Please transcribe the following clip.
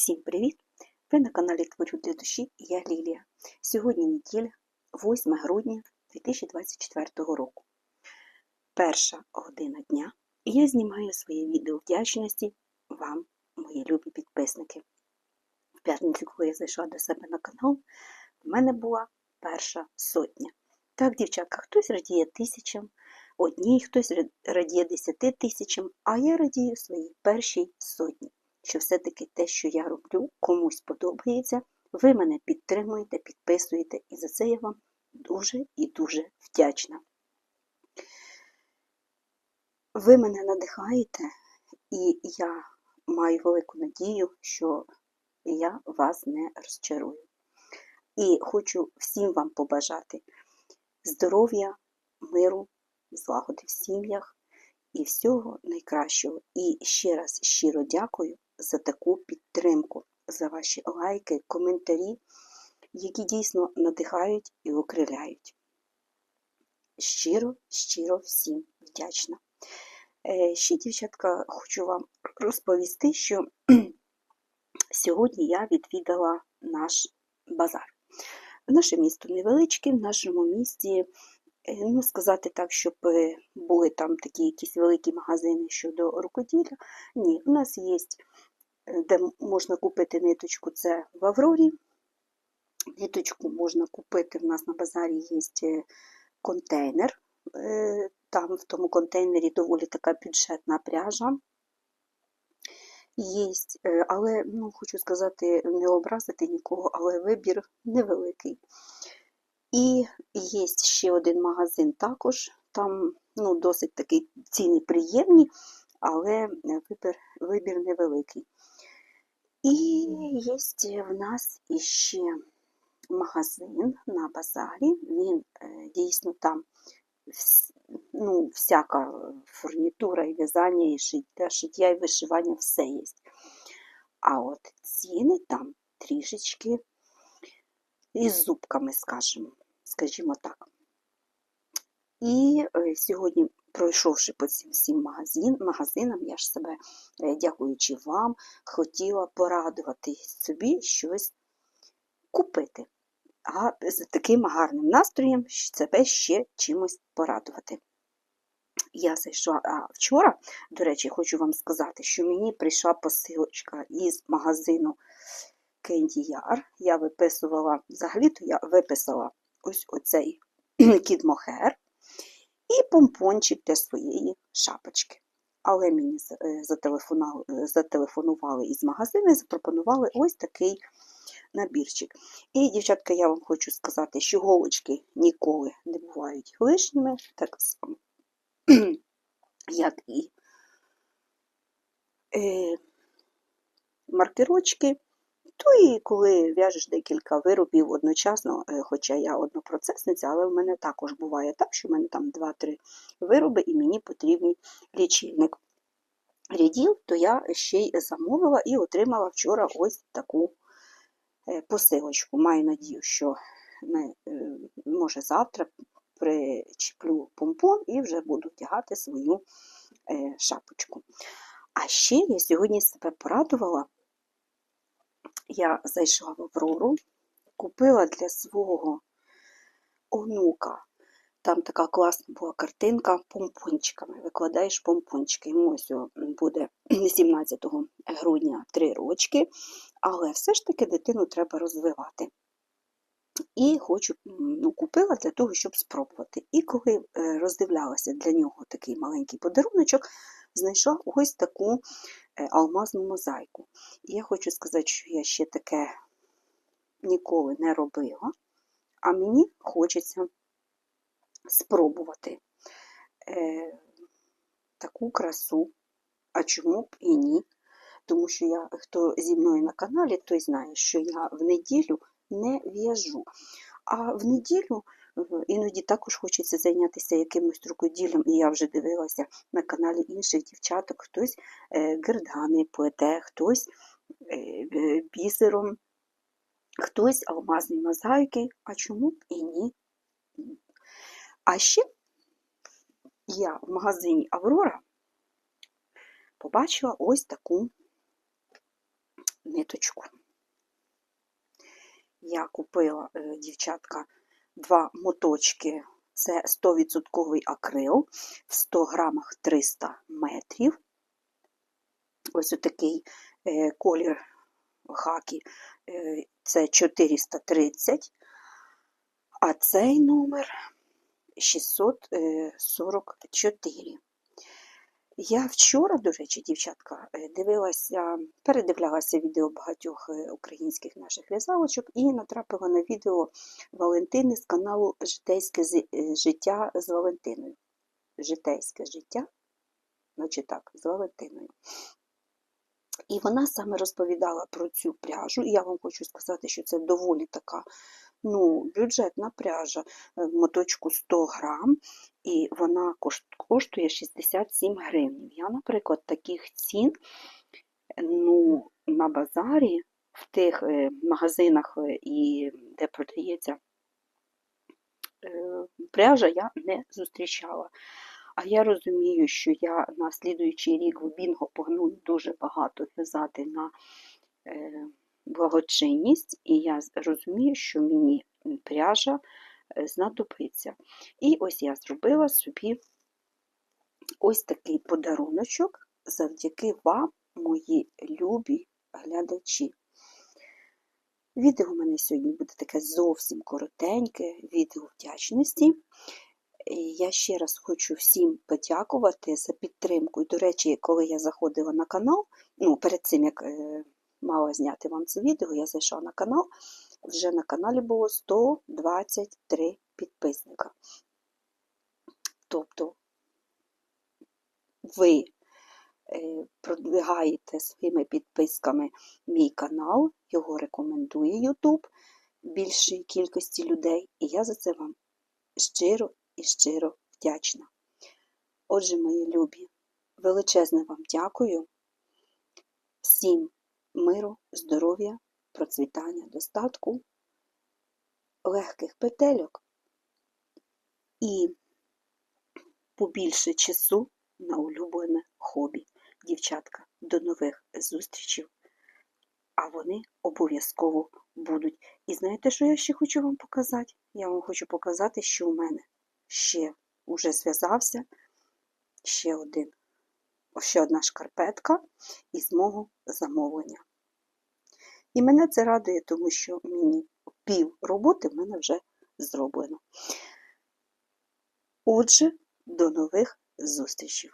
Всім привіт! Ви на каналі Творю для душі я Лілія. Сьогодні неділя, 8 грудня 2024 року. Перша година дня і я знімаю своє відео вдячності вам, мої любі підписники. В п'ятницю, коли я зайшла до себе на канал, в мене була перша сотня. Так, дівчатка, хтось радіє тисячам, одній хтось радіє десяти тисячам, а я радію своїй першій сотні що все-таки те, що я роблю, комусь подобається, ви мене підтримуєте, підписуєте, і за це я вам дуже і дуже вдячна. Ви мене надихаєте, і я маю велику надію, що я вас не розчарую. І хочу всім вам побажати здоров'я, миру, злагоди в сім'ях і всього найкращого. І ще раз щиро дякую за таку підтримку, за ваші лайки, коментарі, які дійсно надихають і окриляють. Щиро, щиро всім вдячна. Е, ще, дівчатка, хочу вам розповісти, що сьогодні я відвідала наш базар. Наше місто невеличке, в нашому місті, е, ну, сказати так, щоб е, були там такі якісь великі магазини щодо рукоділля. Ні, у нас є де можна купити ниточку, це в Аврорі. Ниточку можна купити, в нас на базарі є е, контейнер. Е, там в тому контейнері доволі така бюджетна пряжа. Є, е, але ну, хочу сказати, не образити нікого, але вибір невеликий. І є ще один магазин також, там ну, досить такі ціни приємні, але вибір, вибір невеликий. І є в нас іще магазин на базарі. Він е, дійсно там ну, всяка фурнітура і в'язання, і шиття, і вишивання все є. А от ціни там трішечки із зубками, скажімо, скажімо так. І е, сьогодні пройшовши по цим всім магазин, магазинам, я ж себе, е, дякуючи вам, хотіла порадувати собі щось купити. А з таким гарним настроєм себе ще чимось порадувати. Я зайшла а вчора, до речі, хочу вам сказати, що мені прийшла посилочка із магазину Candy Yar. Я виписувала, взагалі-то я виписала ось оцей кіт Мохер і помпончик для своєї шапочки. Але мені е, зателефонували із магазину і запропонували ось такий набірчик. І, дівчатка, я вам хочу сказати, що голочки ніколи не бувають лишніми, так само, як і е, маркерочки. То і коли в'яжеш декілька виробів одночасно, е, хоча я однопроцесниця, але в мене також буває так, що в мене там 2-3 вироби і мені потрібний лічильник рядів, то я ще й замовила і отримала вчора ось таку е, посилочку. Маю надію, що е, може завтра причеплю помпон і вже буду вдягати свою шапочку. А ще я сьогодні себе порадувала я зайшла в Аврору, купила для свого онука. Там така класна була картинка помпончиками. Викладаєш помпончики. Йому буде 17 грудня 3 рочки, але все ж таки дитину треба розвивати. І хочу, ну, купила для того, щоб спробувати. І коли е, роздивлялася для нього такий маленький подаруночок, знайшла ось таку алмазну мозаїку. І я хочу сказати, що я ще таке ніколи не робила, а мені хочеться спробувати е, таку красу, а чому б і ні. Тому що я, хто зі мною на каналі, той знає, що я в неділю не в'яжу. А в неділю Іноді також хочеться зайнятися якимось рукоділлям, і я вже дивилася на каналі інших дівчаток, хтось е, гердани плете, хтось е, бісером, хтось алмазні мозаїки, а чому б і ні. А ще я в магазині Аврора побачила ось таку ниточку. Я купила, е, дівчатка, два моточки. Це 100% акрил в 100 грамах 300 метрів. Ось отакий е, колір хакі е, це 430, а цей номер 644. Я вчора, до речі, дівчатка, е, дивилася, передивлялася відео багатьох е, українських наших в'язалочок і натрапила на відео Валентини з каналу Житейське е, життя з Валентиною. Житейське життя, значить так, з Валентиною. І вона саме розповідала про цю пряжу. І я вам хочу сказати, що це доволі така ну, бюджетна пряжа, е, моточку 100 грам, і вона коштує 67 гривень. Я, наприклад, таких цін ну, на базарі, в тих е, магазинах, е, і де продається пряжа, я не зустрічала. А я розумію, що я на слідуючий рік в Бінго планую дуже багато в'язати на благочинність, і я розумію, що мені пряжа е, знадобиться. І ось я зробила собі ось такий подаруночок завдяки вам, мої любі глядачі. Відео у мене сьогодні буде таке зовсім коротеньке, відео вдячності. І Я ще раз хочу всім подякувати за підтримку. І, до речі, коли я заходила на канал, ну, перед цим як е, мала зняти вам це відео, я зайшла на канал. Вже на каналі було 123 підписника. Тобто ви е, продвигаєте своїми підписками мій канал, його рекомендує YouTube більшій кількості людей, і я за це вам щиро і щиро вдячна. Отже, мої любі, величезне вам дякую. Всім миру, здоров'я, процвітання, достатку, легких петельок і побільше часу на улюблене хобі. Дівчатка, до нових зустрічей, а вони обов'язково будуть. І знаєте, що я ще хочу вам показати? Я вам хочу показати, що у мене ще уже зв'язався ще один, ще одна шкарпетка із мого замовлення. І мене це радує, тому що мені пів роботи в мене вже зроблено. Отже, до нових зустрічей!